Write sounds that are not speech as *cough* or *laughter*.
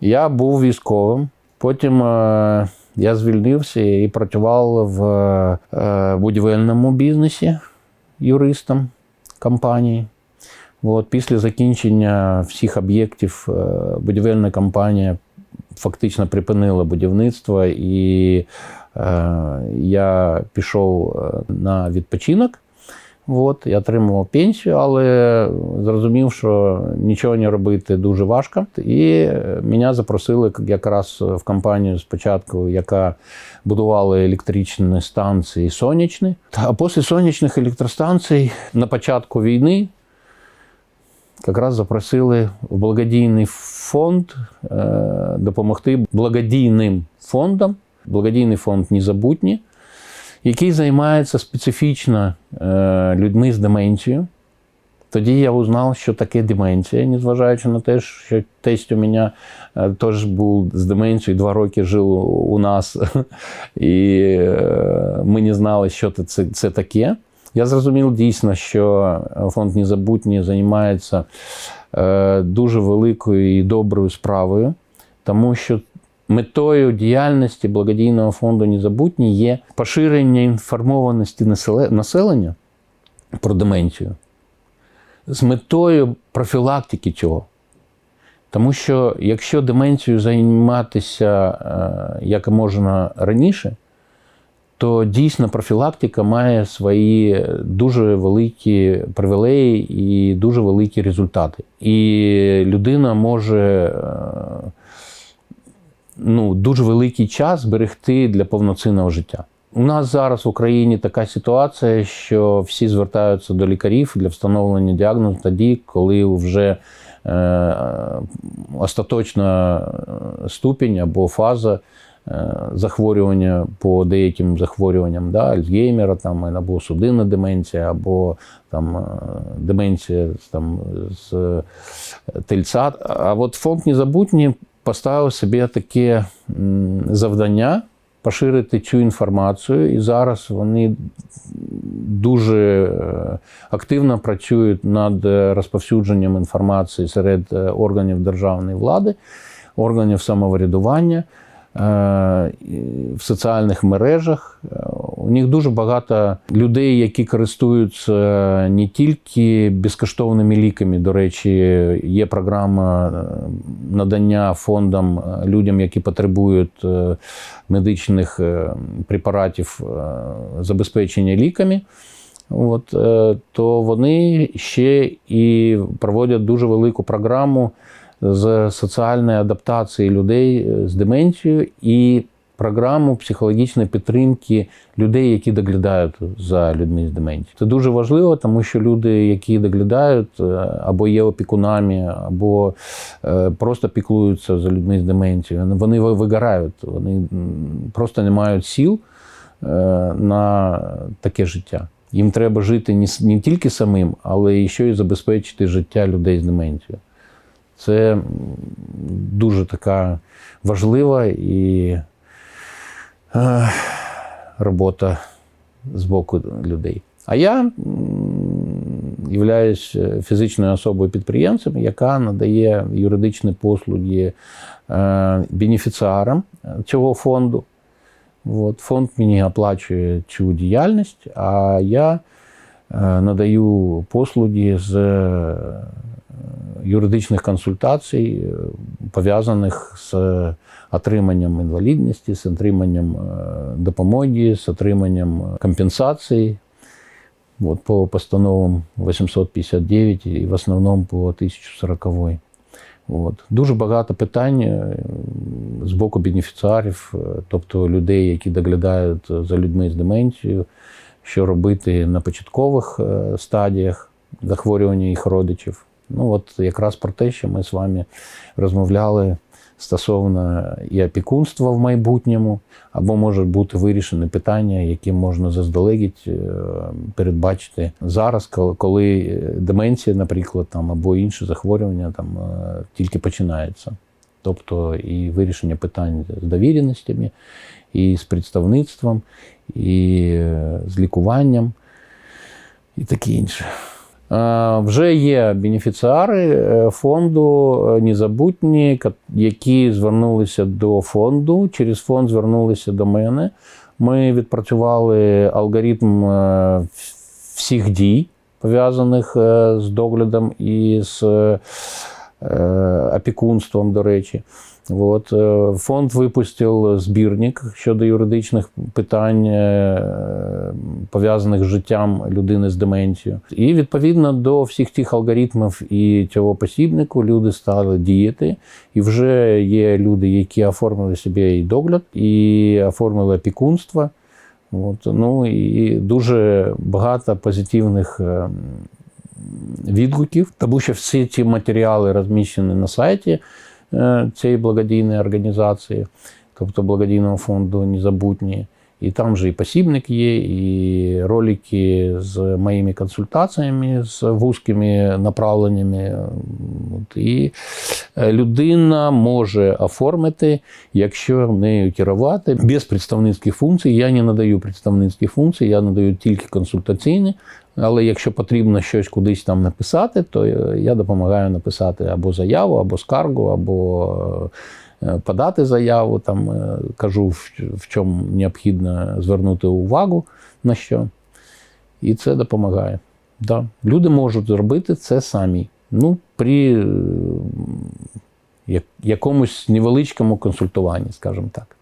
Я був військовим. Потім е, я звільнився і працював в е, будівельному бізнесі юристом компанії. От, після закінчення всіх об'єктів е, будівельна компанія фактично припинила будівництво, і е, я пішов е, на відпочинок. От, я отримував пенсію, але зрозумів, що нічого не робити дуже важко. І мене запросили якраз в компанію спочатку, яка будувала електричні станції сонячні. А після сонячних електростанцій на початку війни якраз запросили в благодійний фонд е, допомогти благодійним фондам. Благодійний фонд Незабутні, який займається специфічно е, людьми з деменцією. Тоді я узнав, що таке деменція, незважаючи на те, що тесть у мене е, теж був з деменцією, два роки жив у нас, *laughs* і е, ми не знали, що це, це таке. Я зрозумів дійсно, що фонд Незабутні займається дуже великою і доброю справою, тому що метою діяльності благодійного фонду Незабутні є поширення інформованості населення про деменцію з метою профілактики цього. Тому що якщо деменцією займатися е, як можна раніше, то дійсно профілактика має свої дуже великі привілеї і дуже великі результати. І людина може е, ну, дуже великий час зберегти для повноцінного життя. У нас зараз в Україні така ситуація, що всі звертаються до лікарів для встановлення діагнозу тоді, коли вже е, остаточна ступінь або фаза е, захворювання по деяким захворюванням, да, Альцгеймера, там, або судинна деменція, або там, е, деменція там, з тельця. А от фонд Незабутні поставив собі таке завдання поширити цю інформацію, і зараз вони дуже е, активно працюють над е, розповсюдженням інформації серед е, органів державної влади, органів самоврядування. Е, В соціальних мережах Е, у них дуже багато людей, які користуються не тільки безкоштовними ліками. До речі, є програма е, надання фондам е, людям, які потребують е, медичних е, препаратів е, забезпечення ліками. От, е, то вони ще і проводять дуже велику програму з соціальної адаптації людей е, з деменцією і програму психологічної підтримки людей, які доглядають за людьми з деменцією. Це дуже важливо, тому що люди, які доглядають, е, або є опікунами, або е, просто піклуються за людьми з деменцією, вони ви- вигорають, вони просто не мають сіл на таке життя. Їм треба жити не тільки самим, але і ще й забезпечити життя людей з деменцією. Це дуже така важлива і е, робота з боку людей. А я являюсь е, фізичною особою підприємцем, яка надає юридичні послуги е, бенефіціарам цього фонду. От, фонд мені оплачує цю діяльність, а я е, надаю послуги з е, юридичних консультацій, е, пов'язаних з отриманням інвалідності, з отриманням е, допомоги, з отриманням компенсації. От, по постановам 859 і в основному по 1040. От. Дуже багато питань е, з боку бенефіціарів, тобто людей, які доглядають за людьми з деменцією, що робити на початкових стадіях захворювання їх родичів. Ну, от якраз про те, що ми з вами розмовляли стосовно і опікунства в майбутньому, або може бути вирішені питання, які можна заздалегідь е, передбачити зараз, коли- коли деменція, наприклад, там, або інші захворювання там, е, тільки починається. Тобто і вирішення питань з довіреностями, і з представництвом, і е, з лікуванням, і таке інше. Е, Вже є бенефіціари е, фонду е, Незабутні, які звернулися до фонду. Через фонд звернулися до мене. Ми відпрацювали алгоритм всіх дій, пов'язаних з доглядом і з опікунством, до речі. От, е, фонд випустив збірник щодо юридичних питань, е, пов'язаних з життям людини з деменцією. І відповідно до всіх тих алгоритмів і цього посібнику люди стали діяти. І вже є люди, які оформили собі і догляд, і оформили опікунство. От, ну і дуже багато позитивних е, відгуків, тому що всі ці матеріали розміщені на сайті цієї благодійної організації, тобто благодійного фонду Незабутні. І там же і посібник є, і ролики з моїми консультаціями, з вузькими направленнями. От, І е, людина може оформити, якщо нею керувати без представницьких функцій. Я не надаю представницьких функцій, я надаю тільки консультаційні. Але якщо потрібно щось кудись там написати, то е, я допомагаю написати або заяву, або скаргу, або е, подати заяву. Там е, кажу, в- чому необхідно звернути увагу на що. І це допомагає. Да. Люди можуть зробити це самі. Ну, при е, якомусь невеличкому консультуванні, скажімо так.